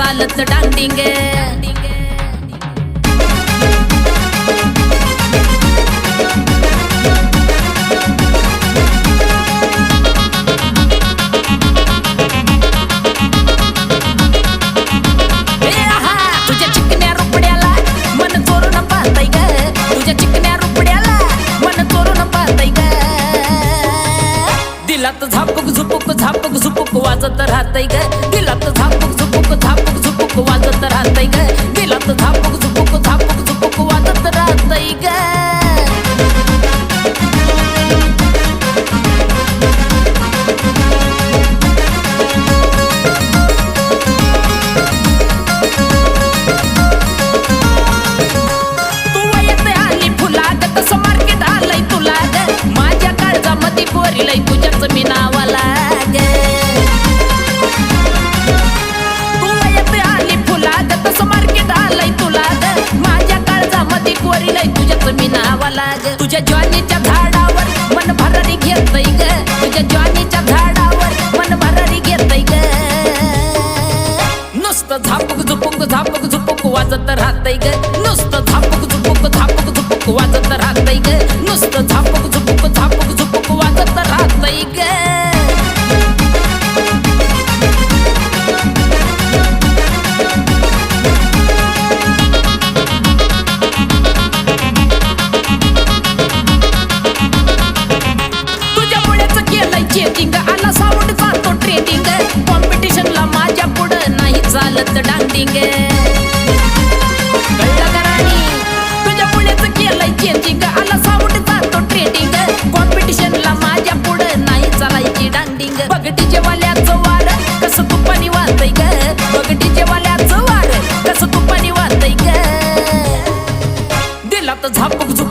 चालत डांडिंगे. तुझ्या चिकन्या रुपड्याला मन चोरून ग. तुझ्या मन चोरून ग. दिलात झापक झुपूक झापक झुपूक वाजत राहतय ग. तुझ्याच मी नावाला ग तू वयत आली फुलाग तसं मार्केट आलंय तुला ग माझ्या काळजामध्ये पोरीलय तुझ्याच मी नावाला ग तुझ्या जॉनीच्या झाडावर मन भरारी घेतय ग. तुझ्या ज्वानीच्या झाडावर मन भरारी घेतय ग. नुसतं झापूक झुपूक झापूक झुपूक वाजत राहतय ग. नुसतं झापूक झुपूक झापूक झुपूक वाजत राहतय ग. नुसतं झापूक झुपूक झापूक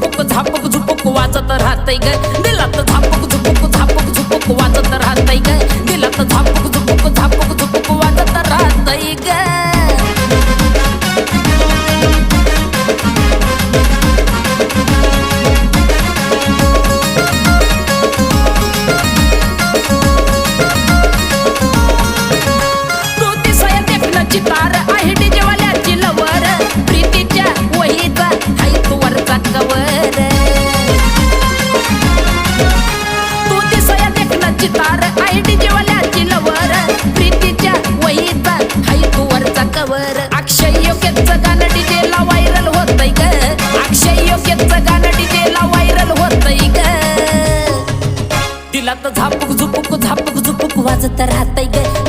झापूक झापक झापूक वाजत राहतय ग. दिलात झापक झुपूक झापक झुपूक वाजत राहतय ग. दिलात झापक वाजत राहतय ग.